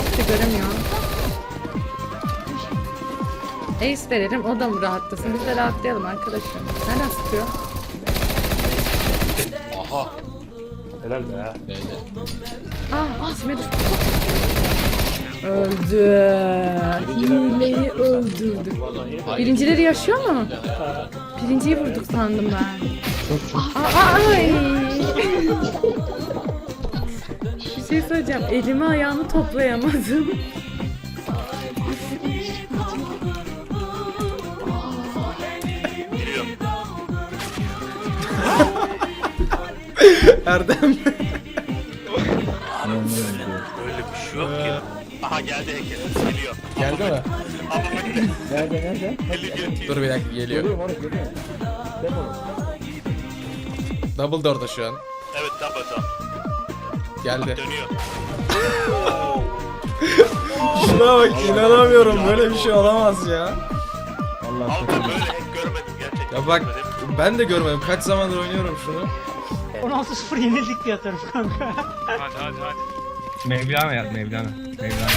Hiçbir şey göremiyor. Ace verelim o da mı rahatlasın? Biz de rahatlayalım arkadaşlar. Nereden sıkıyor? Helal be. Ah Asime düştü. Öldü. Hileyi öldürdük. Birincileri yaşıyor mu? Birinciyi vurduk sandım ben. Aa, ay. Bir şey söyleyeceğim. Elimi ayağımı toplayamadım. Erdem. Böyle bir şey yok ki. Aha geldi heykel. Geliyor. Geldi mi? Ama bekle. Nerede nerede? Eli götüyor. Dur bir dakika geliyor. Oraya geliyorum. Defol. Double door'da şu an. Evet tamam tamam. Geldi. Dönüyor. Şuna bak inanamıyorum böyle bir şey olamaz ya. Allah Abi böyle görmedim gerçekten. Ya bak ben de görmedim kaç zamandır oynuyorum şunu. 16-0 yenildik diye atarım kanka. Hadi hadi hadi. Mevlana ya Mevlana. Mevlana.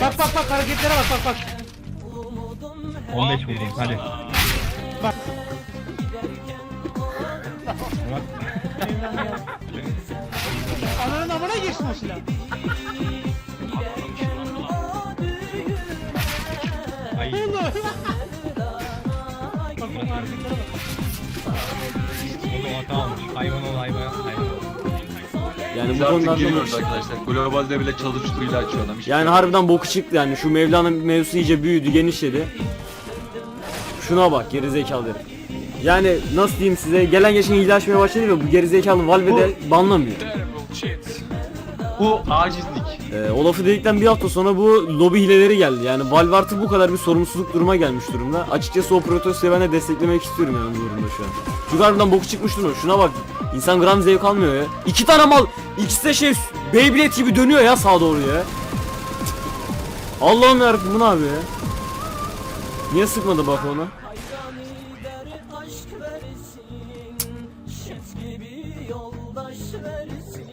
bak bak bak hareketlere bak bak bak. 15 vurdum hadi. Bak. Ananın amına girsin o silah. Ay. Ne oldu? bak bak hareketlere bak. O da hata olmuş. Hayvan ol hayvan. Hayvan ol. Yani Biz bu artık konudan giriyoruz arkadaşlar. Globalde bile çalıştığıyla açıyor adam. Hiç yani harbiden boku çıktı yani şu Mevlana mevzusu iyice büyüdü genişledi. Şuna bak gerizekalı herif. Yani nasıl diyeyim size gelen geçen açmaya başladı ve bu gerizekalı Valve'de banlamıyor. Bu acizlik. Ee, o lafı dedikten bir hafta sonra bu lobi hileleri geldi. Yani Valve artık bu kadar bir sorumsuzluk duruma gelmiş durumda. Açıkçası o protestoyu ben de desteklemek istiyorum yani bu durumda şu an. Çünkü harbiden boku çıkmış durumda. Şuna bak. İnsan gram zevk almıyor ya. İki tane mal. İkisi de şey Beyblade gibi dönüyor ya sağa doğru ya. Allah'ım yarabbim bu ne abi ya? Niye sıkmadı bak ona? aşk versin Şef gibi yoldaş versin.